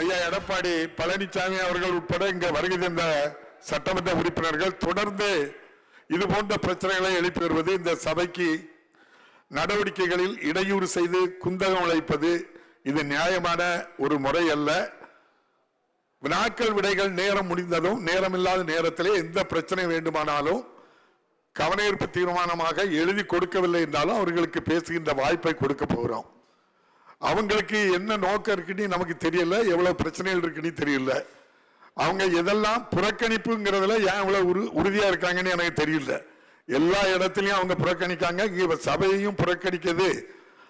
ஐயா எடப்பாடி பழனிசாமி அவர்கள் உட்பட இங்க வருகை தந்த சட்டமன்ற உறுப்பினர்கள் தொடர்ந்து இது போன்ற பிரச்சனைகளை எழுப்பி வருவது இந்த சபைக்கு நடவடிக்கைகளில் இடையூறு செய்து குந்தகம் உழைப்பது இது நியாயமான ஒரு முறை அல்ல. வினாக்கள் விடைகள் நேரம் முடிந்ததும் நேரமில்லாத நேரத்திலே எந்த பிரச்சனை வேண்டுமானாலும் கவனஈர்ப்பு தீர்மானமாக எழுதி கொடுக்கவில்லை என்றாலும் அவர்களுக்கு பேசுகின்ற வாய்ப்பை கொடுக்க போகிறோம். அவங்களுக்கு என்ன நோக்கம் இருக்குன்னு நமக்கு தெரியல எவ்வளவு பிரச்சனைகள் இருக்குன்னு தெரியல. அவங்க எதெல்லாம் புறக்கணிப்புங்கிறதுல ஏன் இவ்வளவு உரு உறுதியா இருக்காங்கன்னு எனக்கு தெரியல. எல்லா இடத்துலையும் அவங்க புறக்கணிக்காங்க சபையையும் புறக்கணிக்கிறது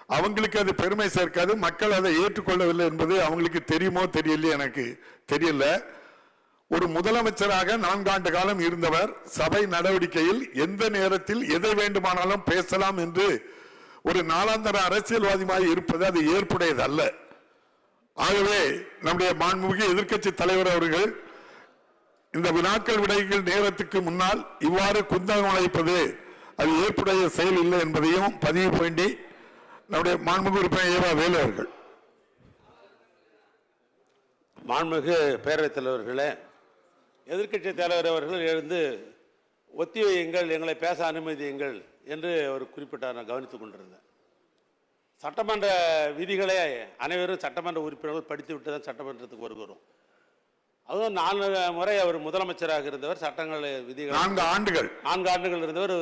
அவங்களுக்கு அது பெருமை சேர்க்காது மக்கள் அதை ஏற்றுக்கொள்ளவில்லை என்பது அவங்களுக்கு தெரியுமோ தெரியலையே எனக்கு தெரியல. ஒரு முதலமைச்சராக நான்காண்டு காலம் இருந்தவர் சபை நடவடிக்கையில் எந்த நேரத்தில் எதை வேண்டுமானாலும் பேசலாம் என்று ஒரு நாளாந்தர அரசியல்வாதியாக இருப்பது அது ஏற்புடையது அல்ல ஆகவே நம்முடைய மாண்புமிகு எதிர்க்கட்சி தலைவர் அவர்கள் இந்த வினாக்கள் விடைகள் நேரத்துக்கு முன்னால் இவ்வாறு குந்தகம் அழைப்பது அது ஏற்புடைய செயல் இல்லை என்பதையும் பதிவு வேண்டி நம்முடைய மாண்புமிகு உறுப்பினர் ஏவா வேலு அவர்கள். மாண்புமிகு பேரவைத் தலைவர்களே எதிர்க்கட்சி தலைவர் அவர்கள் எழுந்து ஒத்திவையுங்கள் எங்களை பேச அனுமதியுங்கள். என்று அவர் குறிப்பிட்டார் நான் கவனித்துக் கொண்டிருந்தேன். சட்டமன்ற விதிகளை அனைவரும் சட்டமன்ற உறுப்பினர்கள் படித்து விட்டு தான் சட்டமன்றத்துக்கு வருகிறோம். அதுவும் நான்கு முறை அவர் முதலமைச்சராக இருந்தவர் சட்டங்கள் விதிகள் நான்கு ஆண்டுகள். நான்கு ஆண்டுகள் இருந்தவர்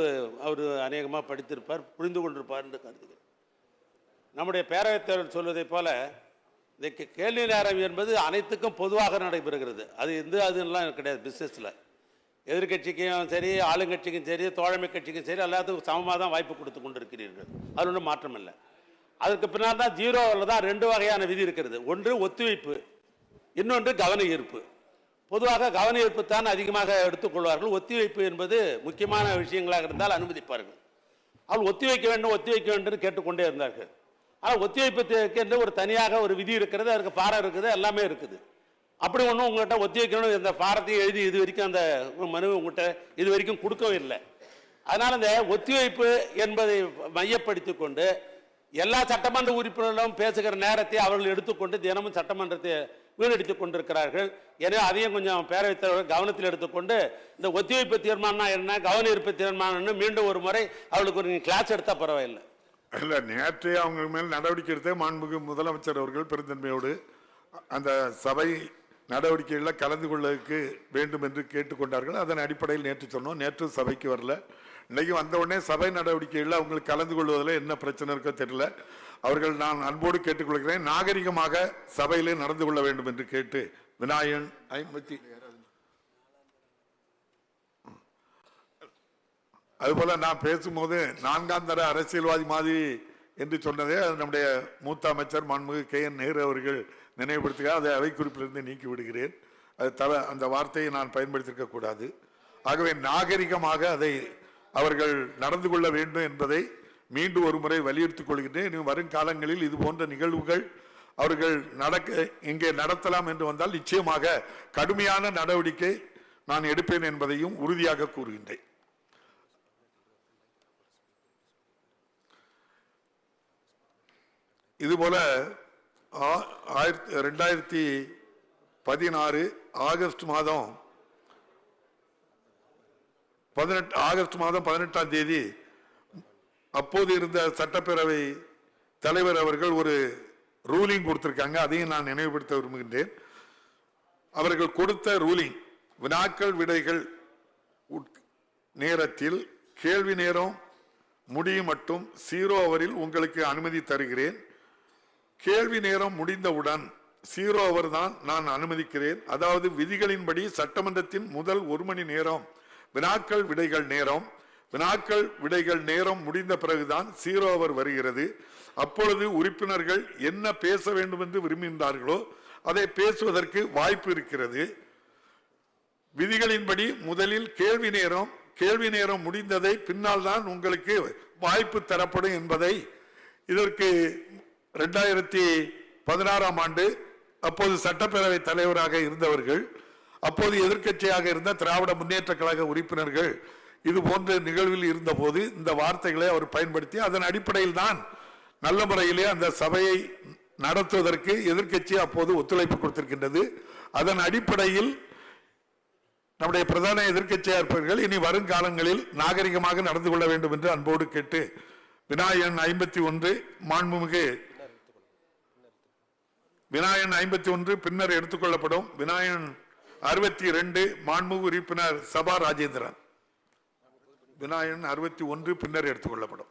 அவர் அநேகமாக படித்திருப்பார் புரிந்து கொண்டிருப்பார் என்று கருதுகிறேன். நம்முடைய பேரவைத் தலைவர் சொல்வதைப் போல இந்த கேள்வி நேரம் என்பது அனைத்துக்கும் பொதுவாக நடைபெறுகிறது. அது எந்த அதுலாம் கிடையாது பிஸ்னஸில் எதிர்க்கட்சிக்கும் சரி ஆளுங்கட்சிக்கும் சரி தோழமை கட்சிக்கும் சரி எல்லாத்துக்கும் சமமாக தான் வாய்ப்பு கொடுத்து கொண்டிருக்கிறீர்கள். அது ஒன்றும் மாற்றம் இல்லை. அதுக்கு பின்னால் தான் ஜீரோவில் தான் ரெண்டு வகையான விதி இருக்கிறது. ஒன்று ஒத்துழைப்பு இன்னொன்று கவன ஈர்ப்பு. பொதுவாக கவன ஈர்ப்பு தான் அதிகமாக எடுத்துக்கொள்வார்கள் ஒத்திவைப்பு என்பது முக்கியமான விஷயங்களாக இருந்தால் அனுமதிப்பார்கள். அவள் ஒத்தி வைக்க வேண்டும் ஒத்தி வைக்க வேண்டும் கேட்டுக்கொண்டே இருந்தார்கள். ஆனால் ஒத்திவைப்புக்கு என்று ஒரு தனியாக ஒரு விதி இருக்கிறது அதுக்கு பாரம் இருக்குது எல்லாமே இருக்குது. அப்படி ஒன்றும் உங்கள்கிட்ட ஒத்தி வைக்கணும் இந்த பாரத்தையும் எழுதி இது வரைக்கும் அந்த மனு உங்கள்கிட்ட இது வரைக்கும் கொடுக்கவும் இல்லை. அதனால் இந்த ஒத்திவைப்பு என்பதை மையப்படுத்தி கொண்டு எல்லா சட்டமன்ற உறுப்பினர்களும் பேசுகிற நேரத்தை அவர்கள் எடுத்துக்கொண்டு தினமும் சட்டமன்றத்தை வீணடித்துக் கொண்டிருக்கிறார்கள். எனவே அதையும் கொஞ்சம் பேரவைத் தலைவர் கவனத்தில் எடுத்துக்கொண்டு இந்த ஒத்திவைப்பு தீர்மானம் என்ன கவன ஈர்ப்பு தீர்மானம்னு மீண்டும் ஒரு முறை அவளுக்கு ஒரு கிளாஸ் எடுத்தால் பரவாயில்லை. இல்லை நேற்றே அவங்க மேல் நடவடிக்கை எடுத்த மாண்புமிகு முதலமைச்சர் அவர்கள் பெருந்தன்மையோடு அந்த சபை நடவடிக்கைகளில் கலந்து கொள்ளதுக்கு வேண்டும் என்று கேட்டுக்கொண்டார்கள். அதன் அடிப்படையில் நேற்று சொன்னோம். நேற்று சபைக்கு வரல. இன்னைக்கு வந்த உடனே சபை நடவடிக்கைகளில் அவங்களுக்கு கலந்து கொள்வதில் என்ன பிரச்சனை இருக்கோ தெரியல. அவர்கள் நான் அன்போடு கேட்டுக்கொள்கிறேன். நாகரிகமாக சபையிலே நடந்து கொள்ள வேண்டும் என்று கேட்டு விநாயகன் ஐம்பத்தி அதுபோல நான் பேசும்போது நான்காம் தர அரசியல்வாதி மாதிரி என்று சொன்னதே நம்முடைய மூத்த அமைச்சர் மன்முகு கே என் நேரு அவர்கள் நினைவுபடுத்துக அதை அவை குறிப்பிலிருந்து நீக்கி விடுகிறேன். அது தவ அந்த வார்த்தையை நான் பயன்படுத்தியிருக்க கூடாது. ஆகவே நாகரிகமாக அதை அவர்கள் நடந்து கொள்ள வேண்டும் என்பதை மீண்டும் ஒரு முறை வலியுறுத்திக் கொள்கின்றேன் இனி வரும் காலங்களில் இது போன்ற நிகழ்வுகள் அவர்கள் நடக்க இங்கே நடத்தலாம் என்று வந்தால் நிச்சயமாக கடுமையான நடவடிக்கை நான் எடுப்பேன் என்பதையும் உறுதியாக கூறுகின்றேன். இதுபோல ஆயிரத்தி ரெண்டாயிரத்தி பதினாறு ஆகஸ்ட் மாதம் பதினெட்டு ஆகஸ்ட் மாதம் பதினெட்டாம் தேதி அப்போது இருந்த சட்டப்பேரவை தலைவர் அவர்கள் ஒரு ரூலிங் கொடுத்திருக்காங்க. அதையும் நான் நினைவுபடுத்த விரும்புகின்றேன். அவர்கள் கொடுத்த ரூலிங் வினாக்கள் விடைகள் உட்- நேரத்தில் கேள்வி நேரம் முடியும் மட்டும் ஜீரோ அவரில் உங்களுக்கு அனுமதி தருகிறேன். கேள்வி நேரம் முடிந்தவுடன் சீரோ அவர் தான் நான் அனுமதிக்கிறேன். அதாவது விதிகளின்படி சட்டமன்றத்தின் முதல் ஒரு மணி நேரம் வினாக்கள் விடைகள் நேரம். வினாக்கள் விடைகள் நேரம் முடிந்த பிறகுதான் சீரோ அவர் வருகிறது. அப்பொழுது உறுப்பினர்கள் என்ன பேச வேண்டும் என்று விரும்புகின்றார்களோ அதை பேசுவதற்கு வாய்ப்பு இருக்கிறது. விதிகளின்படி முதலில் கேள்வி நேரம். கேள்வி நேரம் முடிந்ததை பின்னால் தான் உங்களுக்கு வாய்ப்பு தரப்படும் என்பதை இதற்கு ரெண்டாயிரத்தி பதினாறாம் ஆண்டு அப்போது சட்டப்பேரவை தலைவராக இருந்தவர்கள் அப்போது எதிர்க்கட்சியாக இருந்த திராவிட முன்னேற்ற கழக உறுப்பினர்கள் இது போன்ற நிகழ்வில் இருந்தபோது இந்த வார்த்தைகளை அவர் பயன்படுத்தி அதன் அடிப்படையில் தான் நல்ல முறையிலே அந்த சபையை நடத்துவதற்கு எதிர்க்கட்சி அப்போது ஒத்துழைப்பு கொடுத்திருக்கின்றது. அதன் அடிப்படையில் நம்முடைய பிரதான எதிர்க்கட்சியா இருப்பவர்கள் இனி வருங்காலங்களில் நாகரிகமாக நடந்து கொள்ள வேண்டும் என்று அன்போடு கேட்டு விநாயகன் ஐம்பத்தி ஒன்று மாண்புமிகு விநாயகன் ஐம்பத்தி ஒன்று பின்னர் எடுத்துக்கொள்ளப்படும் விநாயகன் அறுபத்தி இரண்டு மாண்புமிகு உறுப்பினர் சபா ராஜேந்திரன். விநாயகன் அறுபத்தி ஒன்று பின்னர் எடுத்துக்கொள்ளப்படும்.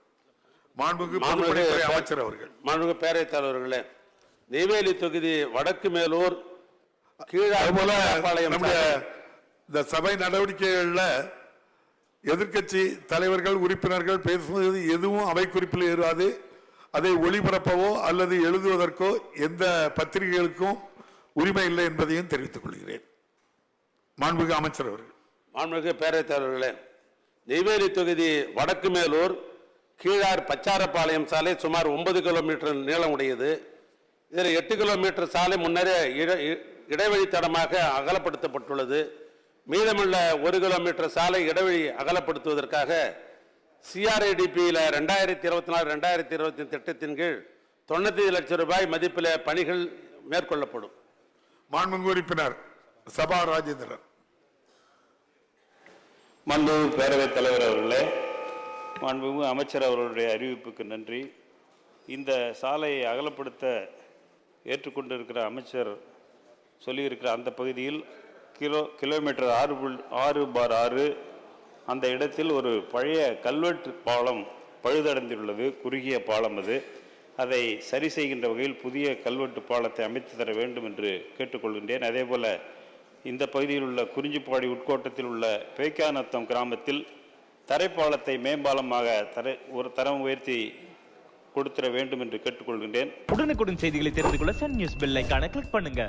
மாண்புமிகு பொதுப்பணித்துறை அமைச்சர் அவர்கள். மாண்புமிகு பேரவைத் தலைவர்களே நெய்வேலி தொகுதி வடக்கு மேலூர் நம்முடைய இந்த சபை நடவடிக்கைகள்ல எதிர்க்கட்சி தலைவர்கள் உறுப்பினர்கள் பேசுவது எதுவும் அவை குறிப்பில் ஏறாது அதை ஒளிபரப்பவோ அல்லது எழுதுவதற்கோ எந்த பத்திரிகைகளுக்கும் உரிமை இல்லை என்பதையும் தெரிவித்துக் கொள்கிறேன். மாண்புமிகு அமைச்சர் அவர்கள். மாண்புமிகு பேரவைத் தலைவர்களே நெய்வேலி தொகுதி வடக்கு மேலூர் கீழார் பச்சாரப்பாளையம் சாலை சுமார் ஒன்பது கிலோமீட்டர் நீளம் உடையது. இதில் எட்டு கிலோமீட்டர் சாலை முன்னரே இட- இடைவெளி தடமாக அகலப்படுத்தப்பட்டுள்ளது. மீதமுள்ள ஒரு கிலோமீட்டர் சாலை இடைவெளி அகலப்படுத்துவதற்காக சிஆர்ஐடிபியில் ரெண்டாயிரத்தி இருபத்தி நாலு ரெண்டாயிரத்தி இருபத்தி திட்டத்தின் கீழ் தொண்ணூத்தி லட்சம் ரூபாய் மதிப்பில் பணிகள் மேற்கொள்ளப்படும். மாண்புமிகு உறுப்பினர் சபா ராஜேந்திரன். மாண்புமிகு பேரவைத் தலைவர் அவர்களே மாண்புமிகு அமைச்சர் அவர்களுடைய அறிவிப்புக்கு நன்றி. இந்த சாலையை அகலப்படுத்த ஏற்றுக்கொண்டிருக்கிற அமைச்சர் சொல்லியிருக்கிற அந்த பகுதியில் கிலோ கிலோமீட்டர் ஆறு புள் ஆறு பார் ஆறு அந்த இடத்தில் ஒரு பழைய கல்வெட்டு பாலம் பழுதடைந்துள்ளது குறுகிய பாலம் அது. அதை சரி செய்கின்ற வகையில் புதிய கல்வெட்டு பாலத்தை அமைத்து தர வேண்டும் என்று கேட்டுக்கொள்கின்றேன். அதேபோல் இந்த பகுதியில் உள்ள குறிஞ்சிப்பாடி உட்கோட்டத்தில் உள்ள பேக்காநத்தம் கிராமத்தில் தரைப்பாலத்தை மேம்பாலமாக தரை ஒரு தரம் உயர்த்தி கொடுத்துட வேண்டும் என்று கேட்டுக்கொள்கின்றேன். உடனுக்குடன் செய்திகளை தெரிந்து கொள்ள சன் நியூஸ் பெல் ஐகானை கிளிக் பண்ணுங்க.